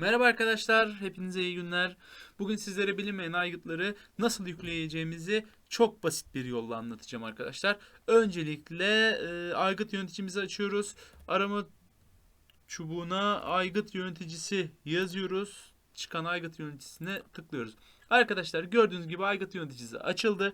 Merhaba arkadaşlar, hepinize iyi günler. Bugün sizlere bilinmeyen aygıtları nasıl yükleyeceğimizi çok basit bir yolla anlatacağım arkadaşlar. Öncelikle e, aygıt yöneticimizi açıyoruz. Arama çubuğuna aygıt yöneticisi yazıyoruz. Çıkan aygıt yöneticisine tıklıyoruz. Arkadaşlar gördüğünüz gibi aygıt yöneticisi açıldı.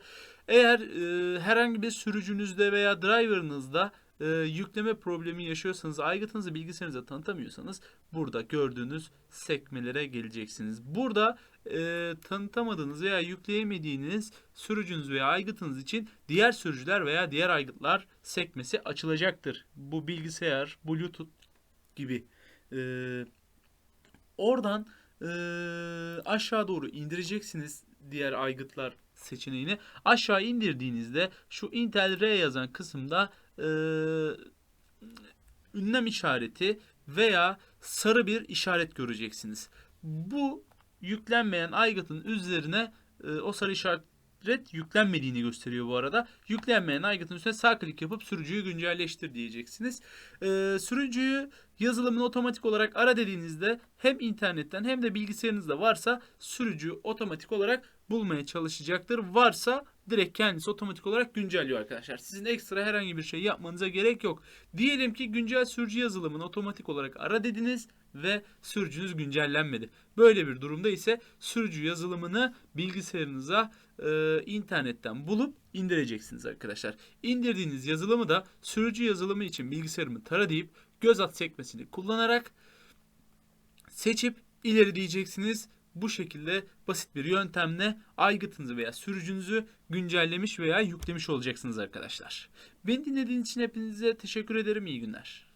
Eğer e, herhangi bir sürücünüzde veya driver'ınızda e, yükleme problemi yaşıyorsanız, aygıtınızı bilgisayarınıza tanıtamıyorsanız burada gördüğünüz sekmelere geleceksiniz. Burada e, tanıtamadığınız veya yükleyemediğiniz sürücünüz veya aygıtınız için diğer sürücüler veya diğer aygıtlar sekmesi açılacaktır. Bu bilgisayar, Bluetooth gibi. E, oradan e, aşağı doğru indireceksiniz diğer aygıtlar seçeneğini. Aşağı indirdiğinizde şu Intel R yazan kısımda e, ünlem işareti veya sarı bir işaret göreceksiniz. Bu yüklenmeyen aygıtın üzerine e, o sarı işaret yüklenmediğini gösteriyor bu arada. Yüklenmeyen aygıtın üstüne sağ klik yapıp sürücüyü güncelleştir diyeceksiniz. E, sürücüyü yazılımını otomatik olarak ara dediğinizde hem internetten hem de bilgisayarınızda varsa sürücü otomatik olarak bulmaya çalışacaktır. Varsa direkt kendisi otomatik olarak güncelliyor arkadaşlar. Sizin ekstra herhangi bir şey yapmanıza gerek yok. Diyelim ki güncel sürücü yazılımını otomatik olarak ara dediniz ve sürücünüz güncellenmedi. Böyle bir durumda ise sürücü yazılımını bilgisayarınıza e, internetten bulup indireceksiniz arkadaşlar. İndirdiğiniz yazılımı da sürücü yazılımı için bilgisayarımı tara deyip göz at sekmesini kullanarak seçip ileri diyeceksiniz. Bu şekilde basit bir yöntemle aygıtınızı veya sürücünüzü güncellemiş veya yüklemiş olacaksınız arkadaşlar. Beni dinlediğiniz için hepinize teşekkür ederim. İyi günler.